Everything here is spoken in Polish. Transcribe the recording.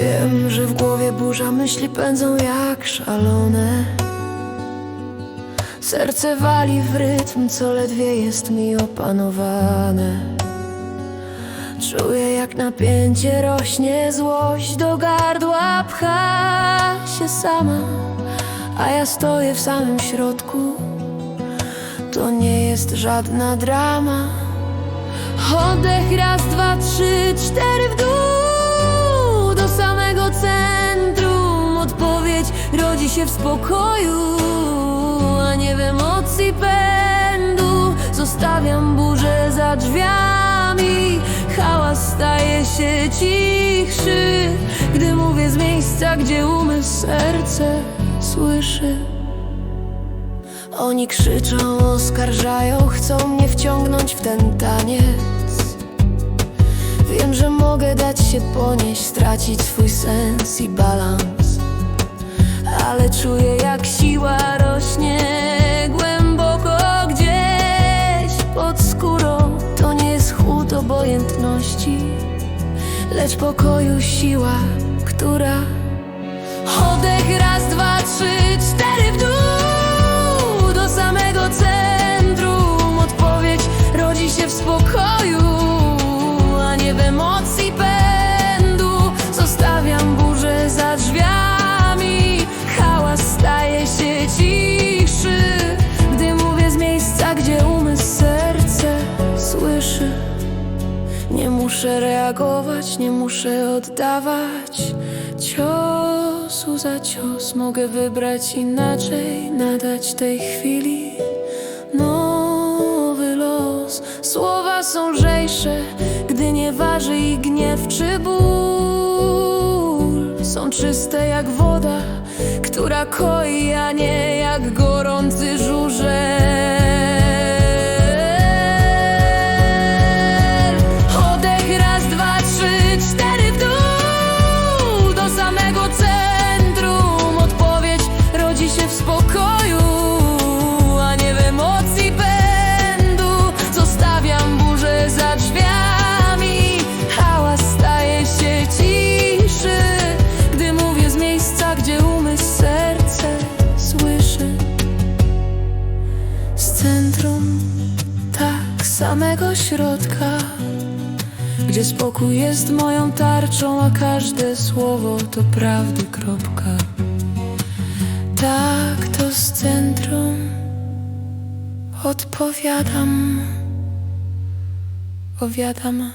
Wiem, że w głowie burza myśli pędzą jak szalone. Serce wali w rytm, co ledwie jest mi opanowane. Czuję jak napięcie rośnie, złość do gardła pcha się sama. A ja stoję w samym środku. To nie jest żadna drama. Oddech raz, dwa, trzy, cztery w dół się w spokoju A nie w emocji pędu Zostawiam burzę za drzwiami Hałas staje się cichszy Gdy mówię z miejsca, gdzie umysł serce słyszy oni krzyczą, oskarżają, chcą mnie wciągnąć w ten taniec. Wiem, że mogę dać się ponieść, stracić swój sens i balans. Ale czuję, jak siła rośnie głęboko gdzieś pod skórą. To nie jest chłód obojętności, lecz pokoju siła, która nie muszę reagować, nie muszę oddawać ciosu za cios. Mogę wybrać inaczej, nadać tej chwili nowy los. Słowa są lżejsze, gdy nie waży ich gniew czy ból. Są czyste jak woda, która koi, a nie jak gorący żurzel. Samego środka gdzie spokój jest moją tarczą, a każde słowo to prawdy kropka. Tak to z centrum odpowiadam, powiadam.